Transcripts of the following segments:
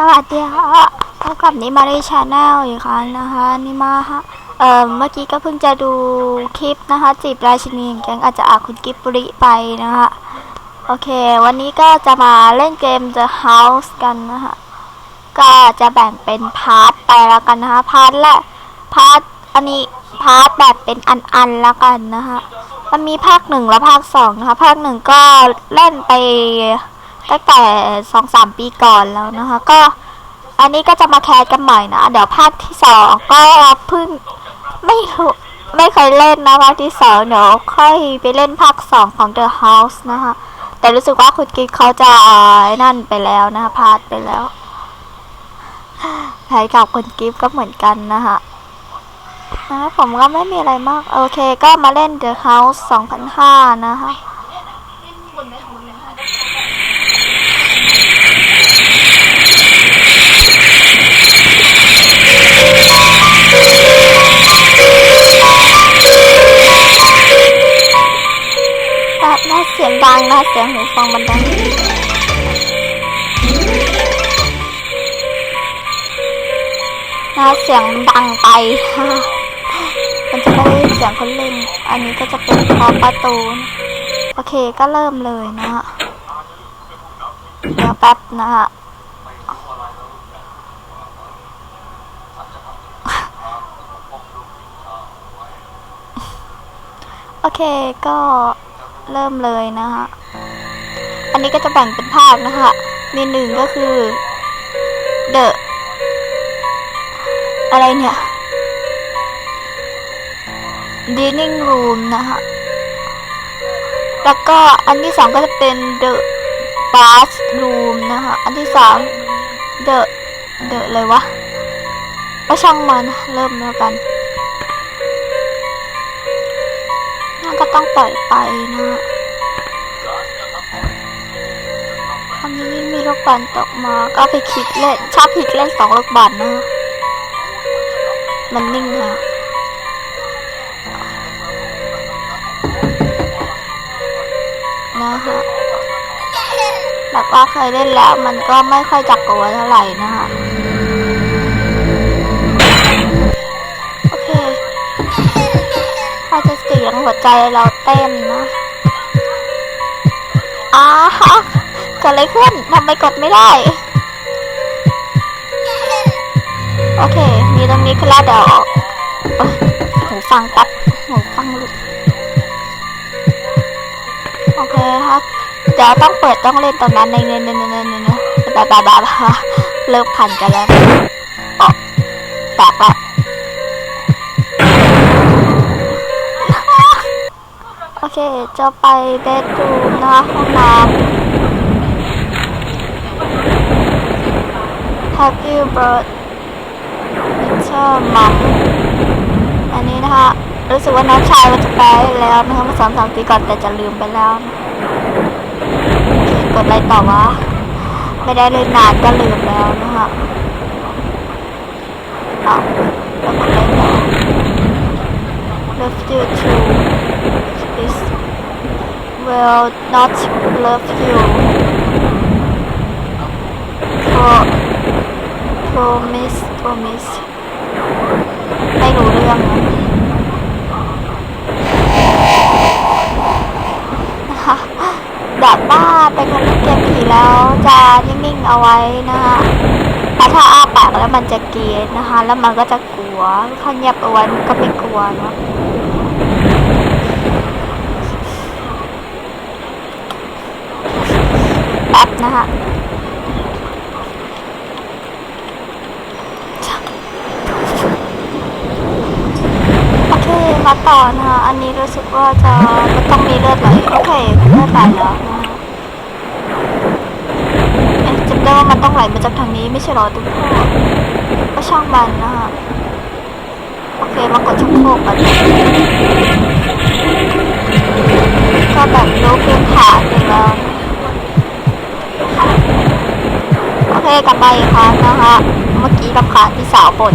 สวัสดีค่ะพบกับนิมารีชาแนลอีกครั้งนะคะนิมาฮะเอ่อเมื่อกี้ก็เพิ่งจะดูคลิปนะคะจีบราชินีแห่งแก๊งอาจจะอาคุณกิบบุริไปนะคะโอเค วันนี้ก็จะมาเล่นเกม The House กันนะคะก็จะแบ่งเป็นพาร์ทไปแล้วกันนะคะพาร์ทแรกพาร์ทอันนี้พาร์ทแบบเป็นอันๆแล้วกันนะคะมันมีภาคหนึ่งและภาคสองนะคะภาคหนึ่งก็เล่นไป ตั้งแต่สองสามปีก่อนแล้วนะคะ ก็อันนี้ก็จะมาแคสกันใหม่นะ เดี๋ยวภาคที่สองก็เพิ่งไม่รู้ไม่เคยเล่นนะภาคที่สองเดี๋ยวค่อยไปเล่นภาคสองของ The House นะคะแต่รู้สึกว่าคุณกิ๊กเขาจะนั่นไปแล้วนะคะพลาดไปแล้วใครกับคุณกิฟก็เหมือนกันนะคะนะผมก็ไม่มีอะไรมาก โอเคก็มาเล่น The House 2005 นะคะ ยงดังนะเสียงหูฟังมันดังนะเสียงดังไปมันจะไม่ได้เสียงคนเล่น อันนี้ก็จะเป็นพอประตู โอเคก็เริ่มเลยนะฮะเดี๋ยวแป๊บนะฮะโอเคก็เริ่มเลยนะฮะ อันนี้ก็จะแบ่งเป็นภาคนะคะ มีหนึ่งก็คือ the อะไรเนี่ย dining room นะคะแล้วก็อันที่สองก็จะเป็น the bathroom นะคะ อันที่สาม the the อะไรวะก็ช่างมันเริ่มแล้วกันน่าก็ต้องปล่อยไปนะ คำนี้มีลูกบอลตกมา ก็ไปคลิกเล่น ชอบคลิกเล่นสองลูกบอลนะมันนิ่งนะนะฮะแล้วก็เคยเล่นแล้วมันก็ไม่ค่อยจักกลัวเท่าไหร่นะคะโอเคถ้าจะเสียงหัวใจเราเต้นนะอ้า กิดอะไรขึ้นทำไมกดไม่ได้ โอเค มีตรงนี้ขึ้นแล้วเดี๋ยวเอ้ยหูฟังตัดหูฟังหลุดโอเคครับ เดี๋ยวต้องเปิดต้องเล่นตรงนั้นในเนเนเนเนเนเนบาบาบาบาเริ่มพันกันแล้วอ๋อแตกล้วโอเค จะไปเบดรูมนะคะห้องน้ำ Have you brought picture mom อันนี้นะคะรู้สึกว่าน้องชายมันจะไปแล้วนะคะมื่อสองสามปีก่อนแต่จะลืมไปแล้ว กดอะไรต่อวะไม่ได้เลยนานก็ลืมแล้วนะคะเอาแล้วกดอะไรต่อ Love you too is will not love you Pro promise promise ไม่รู้เรื่องนะนะคะแบบว่าเป็นคนเล่นเกมผีแล้วจะนิ่งๆเอาไว้นะคะแต่ถ้าอ้าปากแล้วมันจะเกรียดนะคะ แล้วมันก็จะกลัวถ้าเงียบเอาไว้ก็ไม่กลัวเนาะแป๊บนะคะโอเค มาต่อนะคะ อันนี้รู้สึกว่าจะมันต้องมีเลือดไหลโอเคเลือดไหลแล้วนะคะเอ๊ะจำได้ว่ามันต้องไหลมาจากทางนี้ไม่ใช่หรอทุกคนก็ช่างบันนะคะโอเคมากดชักโครกกันก็แบบรู้พื้นฐานอยู่แล้วโอเคกลับมาอีกครั้งนะคะ เมื่อกี้ลำคาที่สาวบน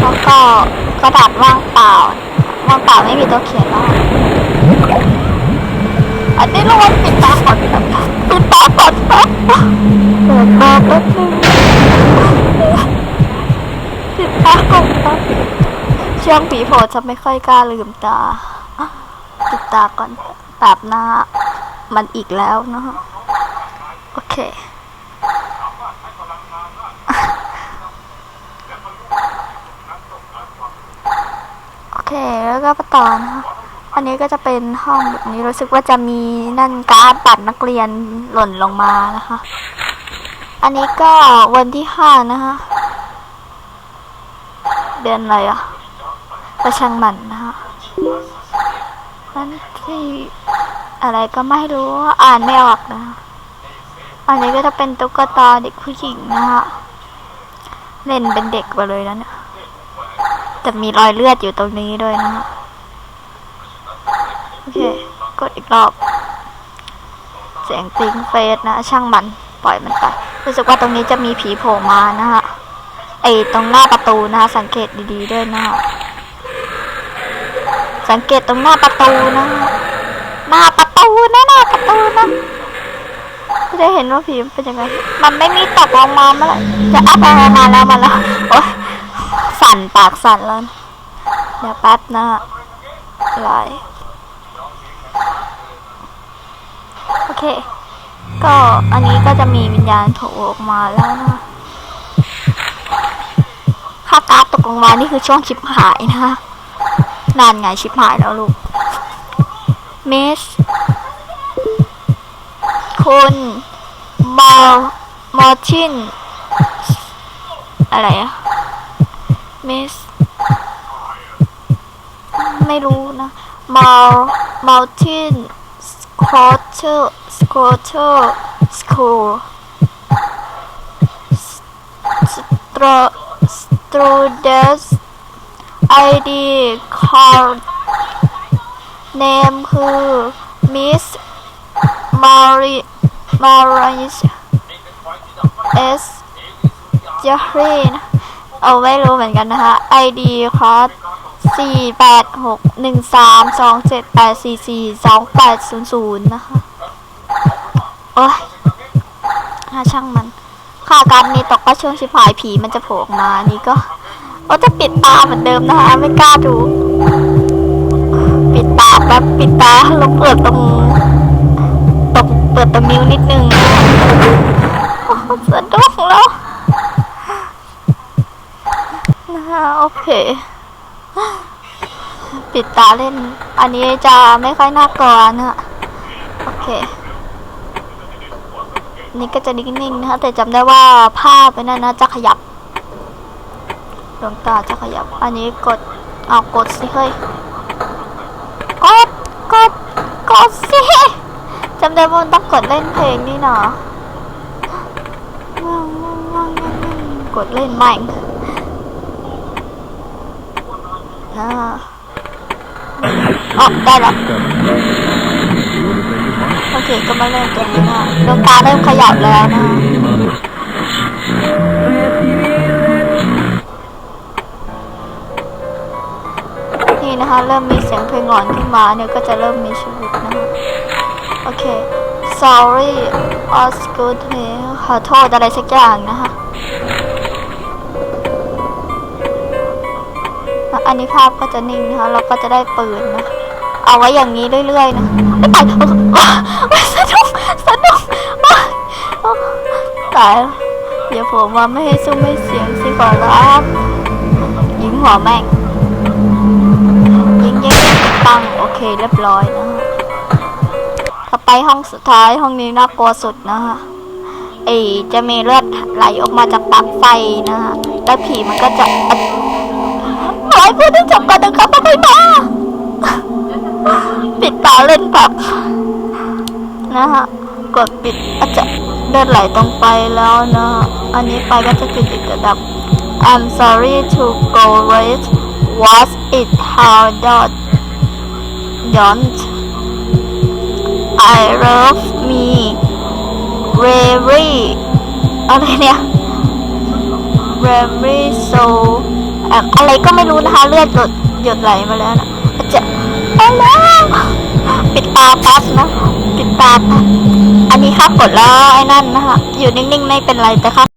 แล้วก็ กระดาษว่างเปล่าว่างเปล่าไม่มีตัวเขียนว่าอันนี้เราวันปิดตาก่อนค่ะปิดตาก่อนนะเปิดตาแป๊บนึงปิดตาก่อนนะช่วงผีโผล่จะไม่ค่อยกล้าลืมตาปิดตาก่อนแาบหน้ามันอีกแล้วเนาะโอเค เคแล้วก็มาต่อนะคะอันนี้ก็จะเป็นห้องแบบนี้รู้สึกว่าจะมีนั่นการ์ดบัตรนักเรียนหล่นลงมานะคะ อันนี้ก็วันที่ห้านะคะ เดือนอะไรอะก็ช่างมันนะคะวันที่อะไรก็ไม่รู้อ่านไม่ออกนะ อันนี้ก็จะเป็นตุ๊กตาเด็กผู้หญิงนะคะเล่นเป็นเด็กไปเลยแล้วเนี่ย แต่มีรอยเลือดอยู่ตรงนี้ด้วยนะฮะโอเค กดอีกรอบ เสียงติงเฟสนะ ช่างมัน ปล่อยมันไป รู้สึกว่าตรงนี้จะมีผีโผล่มานะฮะ ไอตรงหน้าประตูนะฮะสังเกตดีๆด้วยนะฮะสังเกตตรงหน้าประตูนะฮะหน้าประตูนะหน้าประตูนะจะเห็นว่าผีเป็นยังไง มันไม่มีตกลงมาเมื่อไหร่จะอัพมามาแล้วมาแล้ว โอ๊ย สั่นปากสั่นแล้ว เดี๋ยวแป๊บนะไลโอเค ก็อันนี้ก็จะมีวิญญาณโผล่ออกมาแล้วนะถ้าการตกลงมานี่คือช่วงชิปหายนะคะนานไงชิปหายแล้วลูกเมสคุณมอมอร์ชินอะไรอะ มิสไม่รู้นะมัลมัลตินสคอเตอร์สควอเตอร์สคูลสตรสตรูเดสไอดีคอร์เนมคือมิสมาริมาริสเอสเจฟรีนะ เอาไม่รู้เหมือนกันนะคะ ID คอสสี่แปดหกหนึ่งสามสองเจ็ดแปดสี่สี่สองแปดศูนย์ศูนย์นะคะ โอ้ยหาช่างมัน ค่าการมีตกก็ช่วงชิบหายผีมันจะโผล่มา นี่ก็ก็จะปิดตาเหมือนเดิมนะคะ ไม่กล้าดู ปิดตาแบบปิดตาแล้วเปิดตรงตรงเปิดตรงนิ้วนิดนึงโอ้สะดุ้งแล้ว โอเค ปิดตาเล่น อันนี้จะไม่ค่อยน่ากลัวนะฮะโอเค นี่ก็จะนิ่งๆนะคะแต่จำได้ว่าภาพไปนั่นนะจะขยับดวงตาจะขยับ อันนี้กด เอากดสิเฮ้ย กด กด กดสิจำได้ว่ามันต้องกดเล่นเพลงนี่เนาะกดเล่นใหม่ นะอ๋อได้แล้วโอเคก็มาเริ่มกันนะดวงตาเริ่มขยับแล้วนะนี่นะคะเริ่มมีเสียงเพลงหลอนขึ้นมาเนี่ยก็จะเริ่มมีชีวิตนะคะโอเค sorry was good ขอโทษอะไรสักอย่างนะคะ อันนี้ภาพก็จะนิ่งนะคะเราก็จะได้ปืนนะ เอาไว้อย่างนี้เรื่อยๆนะไม่ตายสะดุ้งสะดุ้งตายแล้วเดี๋ยวผมว่าไม่ให้ซุ้มไม่เสียงสิขอรับยิงหัวแม่งยิงยิงปังโอเคเรียบร้อยนะฮะต่อไปห้องสุดท้ายห้องนี้น่ากลัวสุดนะฮะไอจะมีเลือดไหลออกมาจากปลั๊กไฟนะฮะแล้วผีมันก็จะ ขอให้พูดให้จบก่อนนะครับไม่ค่อยมาปิดตาเล่นแบบนะฮะกดปิดอาจจะเลือดไหลตรงไปแล้วนะอันนี้ไปก็จะติดติดดับ I'm sorry to go late was it hard dot don't I love me very อะไรเนี่ย very so อบอะไรก็ไม่รู้นะคะ เลือดหยดหยดไหลมาแล้วนะจะเอาแล้วปิดตาแป๊บนะปิดตาแป๊บอันนี้ค่ากดแล้วไอ้นั่นนะคะอยู่นิ่งๆไม่เป็นไรแต่ค่ะ